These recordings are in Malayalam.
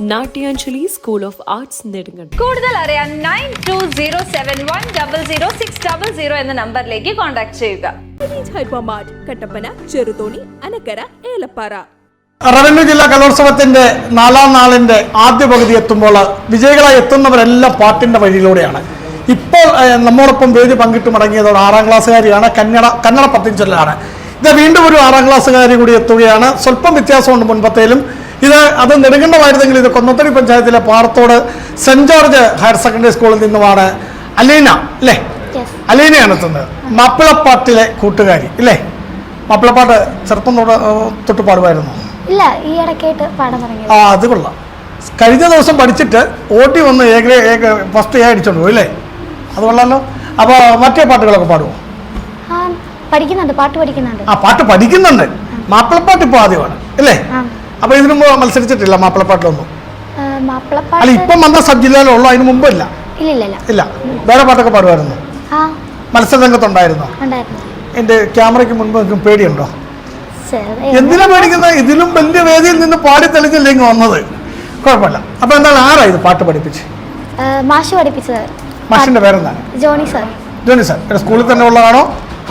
നാട്യാഞ്ജലി സ്കൂൾ ഓഫ് ആർട്സ് നെടുങ്ങൾ കൂടുതൽ അറിയാൻ nine two zero seven one double zero six double zero എന്ന നമ്പറിലേക്ക് കോൺടാക്ട് ചെയ്യുക. കട്ടപ്പന ചെറുതോണി അനക്കര ഏലപ്പാറ. റവന്യൂ ജില്ലാ കലോത്സവത്തിന്റെ നാലാം നാളിന്റെ ആദ്യ പകുതി എത്തുമ്പോൾ വിജയികളായി എത്തുന്നവരെല്ലാം പാട്ടിന്റെ വഴിയിലൂടെയാണ്. ഇപ്പോൾ നമ്മോടൊപ്പം വേദി പങ്കിട്ട് മടങ്ങിയതോടെ ആറാം ക്ലാസ്സുകാരിയാണ് കന്നഡ കന്നഡ പത്തിഞ്ചൊല്ലാണ്. ഇത് വീണ്ടും ഒരു ആറാം ക്ലാസ്സുകാരി കൂടി എത്തുകയാണ്. സ്വല്പം വ്യത്യാസമുണ്ട് മുൻപത്തേലും. ഇത് അത് നെടുങ്കണ്ടമായിരുന്നെങ്കിൽ ഇത് കൊന്നത്തടി പഞ്ചായത്തിലെ Parathodu saint George higher secondary സ്കൂളിൽ നിന്നുമാണ് അലീന അല്ലേ? അലീനയാണ് എത്തുന്നത്. മാപ്പിളപ്പാട്ടിലെ കൂട്ടുകാരി അല്ലേ മാപ്പിളപ്പാട്ട് ചെറുപ്പം തൊട്ട് പാടുമായിരുന്നു. ഇല്ല ഈ ഇടയ്ക്കായിട്ട് പാടാൻ ആ അത് കൊള്ളാം. കഴിഞ്ഞ ദിവസം പഠിച്ചിട്ട് ഓട്ടി വന്ന് ഏക ഫസ്റ്റ് ഏ അടിച്ചോണ്ട് പോയി അല്ലേ അത് കൊള്ളാലോ. അപ്പോൾ മറ്റേ പാട്ടുകളൊക്കെ പാടുമോ ആ പഠിക്കുന്നുണ്ട് പാട്ട് പഠിക്കുന്നുണ്ട്. ആ പാട്ട് പഠിക്കുന്നുണ്ട്. മാപ്പിളപ്പാട്ട് ഇപ്പോൾ ആദ്യമാണ് അല്ലേ ആ അപ്പോൾ ഇതിനു മുമ്പ് മത്സരിച്ചിട്ടില്ല മാപ്പിളപ്പാട്ടിലൊന്നും? അല്ല ഇപ്പം വന്ന സബ് ജില്ലയിലുള്ളൂ അതിന് മുമ്പ് ഇല്ല ഇല്ല വേറെ പാട്ടൊക്കെ പാടുമായിരുന്നു? മത്സരരംഗത്തുണ്ടായിരുന്നു? എന്റെ ക്യാമറയ്ക്ക് മുൻപ് നിൽക്കും പേടിയുണ്ടോ? എന്തിനാ പേടിക്കുന്നത്? ഇതിലും വലിയ വേദിയിൽ നിന്ന് പാടി തെളിഞ്ഞില്ലേ ഇങ്ങ് വന്നത്. കുഴപ്പമില്ല. അപ്പൊ എന്താണ് ആരാ ഇത് പാട്ട് പഠിപ്പിച്ച്? മാഷ് പഠിപ്പിച്ചത്. മാഷിന്റെ പേരെന്താണ്? Johnny sir. Johnny sir. സ്കൂളിൽ തന്നെ ഉള്ളതാണോ?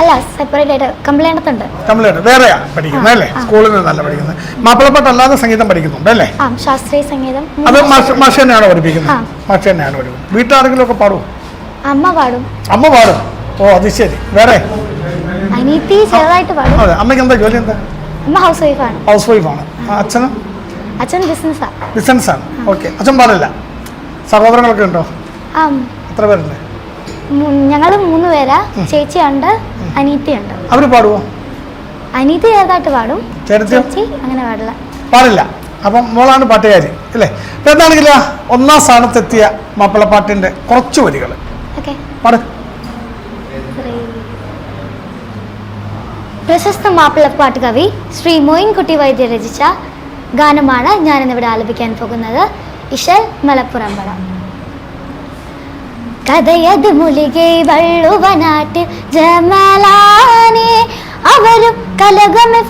അല്ല സെപ്പറേറ്റ് ആയിട്ട് കംപ്ലൈന്റ് കമലേട്ട് വേറെയാ പഠിക്കുന്നത് അല്ലേ? സ്കൂളിൽ നിന്നല്ല പഠിക്കുന്നത്. മാപ്പിളപ്പാട്ട് അല്ലാതെ സംഗീതം പഠിക്കുന്നുണ്ട് അല്ലേ? ശാസ്ത്രീയ സംഗീതം. അത് മാഷ് തന്നെയാണോ പഠിപ്പിക്കുന്നത്. മാഷ് തന്നെയാണ് പഠിക്കുന്നത് വീട്ടാരെങ്കിലും ഒക്കെ പാടും അമ്മ പാടും. അമ്മ പാടും? ഓ അത് ശരി. വേറെ? അനീത്തി ചെറുതായിട്ട് പാടും. അതെ അമ്മയ്ക്ക് എന്താ ജോലി എന്താ? അമ്മ ഹൗസ് വൈഫാണ് ഹൗസ് വൈഫാണ് അച്ഛനും? അച്ഛൻ ബിസിനസ്സാ ബിസിനസ്സാണ് ഓക്കെ അച്ഛൻ പാടില്ല? സഹോദരങ്ങളൊക്കെ ഉണ്ടോ? എത്ര പേരുണ്ട്? ഞങ്ങൾ മൂന്ന് പേരാ. ചേച്ചിയുണ്ട് അനീത്തിയുണ്ട് അവർ പാടുവോ? അനീത്തി ചെറുതായിട്ട് പാടും. ചേച്ചി അങ്ങനെ പാടില്ല. പാടില്ല. അപ്പം മോളാണ് പാട്ടുകാരി അല്ലേ? ഇപ്പം എന്താണെങ്കിലും ഒന്നാം സ്ഥാനത്തെത്തിയ മാപ്പിളപ്പാട്ടിന്റെ കുറച്ച് വരികൾ പാട്. പ്രശസ്ത മാപ്പിളപ്പാട്ട് കവി ശ്രീ മോയിൻകുട്ടി വൈദ്യ രചിച്ച ഗാനമാണ് ഞാനിന്നിവിടെ ആലപിക്കാൻ പോകുന്നത്. ഇഷൽ മലപ്പുറമ്പള കഥയത് മുലികെ വള്ളുവനാട്ടിൽ ജമലാനെ. അവരും കലകമി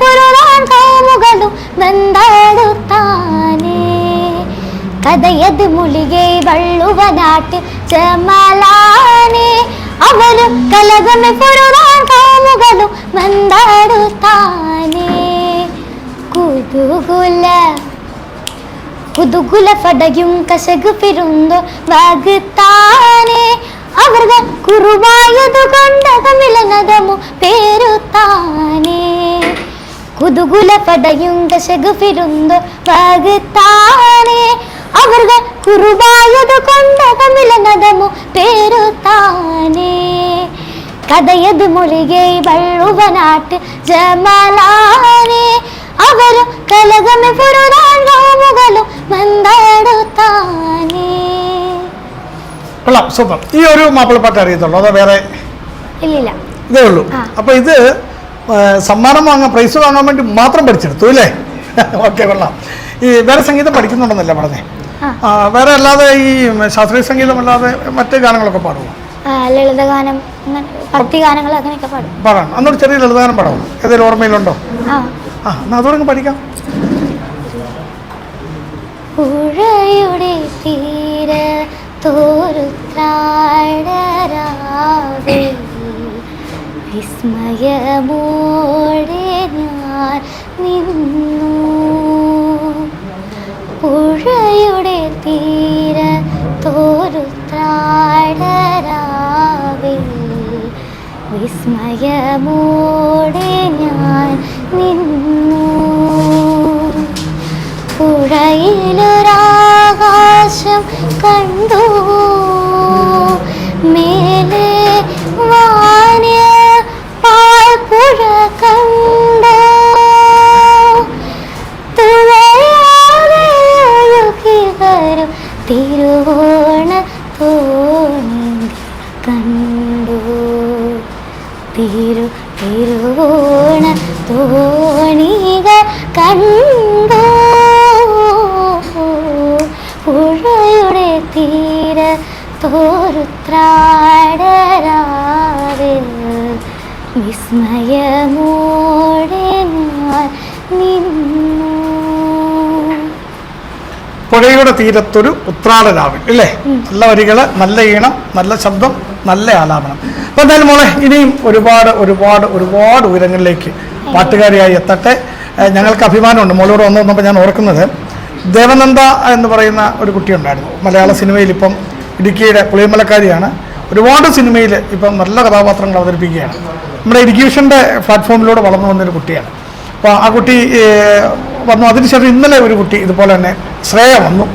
നന്ദാടുത്താനേ കഥയത് മുളികെ വള്ളുവനാട്ടിൽ ജമലാനെ. അവരും കലകമി പുറവാൻ കാമുകളും നന്ദാടുത്താനേ കുതുകുല കുതുകുല പടയും കശകു പെരുന്തോ വാഗുത്താനേ അവരുടെ കുറുവായതു കൊണ്ടകമിളനതമു പേരുത്താനേ കുതുകുല പടയും കശകു പെരുന്തോ വാഗുത്താനേ അവരുടെ കുറുവായതു കൊണ്ടകമിളനതമു പേരുത്താനേ കഥയത് മൊഴികെ വള്ളുവനാട്ട് ജമലാനെ. അവരും കലകമെ പുറതാൻ രാമുകളും കൊള്ളാം സൂപ്പർ. ഈ ഒരു മാപ്പിളപ്പാട്ട് അറിയത്തുള്ളൂ അതോ വേറെ? ഇല്ലില്ല. ഇതേ ഉള്ളൂ. അപ്പൊ അപ്പോൾ ഇത് സമ്മാനം വാങ്ങാൻ പ്രൈസ് വാങ്ങാൻ വേണ്ടി മാത്രം പഠിച്ചെടുത്തു അല്ലേ? ഓക്കെ കൊള്ളാം. ഈ വേറെ സംഗീതം പഠിക്കുന്നുണ്ടെന്നല്ല പറഞ്ഞേ? വേറെ അല്ലാതെ ഈ ശാസ്ത്രീയ സംഗീതം അല്ലാതെ മറ്റു ഗാനങ്ങളൊക്കെ പാടുമോ ലളിതഗാനം ഭക്തി ഗാനങ്ങൾ അങ്ങനെയൊക്കെ പാടും. പാടാം. അന്നൊരു ചെറിയ ലളിതഗാനം പാടാമോ ഏതെങ്കിലും ഓർമ്മയിലുണ്ടോ? ആ. എന്നാൽ അതോടങ്ങ് പഠിക്കാം. പുഴയുടെ തീര തോരുത്രാടരാതെ വിസ്മയമോടെ ഞാൻ നിന്നു. പുഴയുടെ തീര തോരുത്രാടരാവേ വിസ്മയമോടെ പുഴയിലൊരാകാശം കണ്ടു. മേലെ വാന്യ പാൽപ്പുഴ കണ്ടു. തുഴയാതെഴുകികരും തിരുവോണ തോന്നി കണ്ടു. തിരു തിരുവോണ തോണികൾ കണ്ടു. തീര തോരുത്രാടരാവിൽ വിസ്മയമോടെ ഞാൻ നിന്നു. പുഴയുടെ തീരത്തൊരു ഉത്രാട രാവിൽ അല്ലേ നല്ല വരികൾ നല്ല ഈണം നല്ല ശബ്ദം നല്ല ആലാപനം. അപ്പൊ എന്തായാലും മോളെ ഇനിയും ഒരുപാട് ഒരുപാട് ഒരുപാട് ഉയരങ്ങളിലേക്ക് പാട്ടുകാരിയായി എത്തട്ടെ. ഞങ്ങൾക്ക് അഭിമാനമുണ്ട്. മോളോട് വന്നു വന്നപ്പോൾ ഞാൻ ഓർക്കുന്നത് ദേവനന്ദ എന്ന് പറയുന്ന ഒരു കുട്ടിയുണ്ടായിരുന്നു. മലയാള സിനിമയിൽ ഇപ്പം ഇടുക്കിയുടെ പുളിയമലക്കാരിയാണ്. ഒരുപാട് സിനിമയിൽ ഇപ്പം നല്ല കഥാപാത്രങ്ങൾ അവതരിപ്പിക്കുകയാണ്. നമ്മുടെ ഇടുക്കി വിഷന്റെ പ്ലാറ്റ്ഫോമിലൂടെ വളർന്നു വന്നൊരു കുട്ടിയാണ്. അപ്പോൾ ആ കുട്ടി വന്നു. അതിനുശേഷം ഇന്നലെ ഒരു കുട്ടി ഇതുപോലെ തന്നെ ശ്രേയ വന്നു.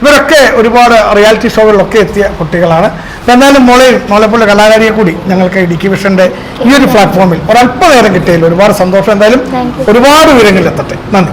ഇവരൊക്കെ ഒരുപാട് റിയാലിറ്റി ഷോകളിലൊക്കെ എത്തിയ കുട്ടികളാണ്. അപ്പോൾ എന്തായാലും മോളെയും മോളെപ്പോലുള്ള കലാകാരിയെ കൂടി ഞങ്ങൾക്ക് ഇടുക്കി വിഷന്റെ ഈ ഒരു പ്ലാറ്റ്ഫോമിൽ ഒരല്പനേരം കിട്ടിയതിൽ ഒരുപാട് സന്തോഷം. എന്തായാലും ഒരുപാട് വിവരങ്ങളിലെത്തട്ടെ എത്തട്ടെ. നന്ദി.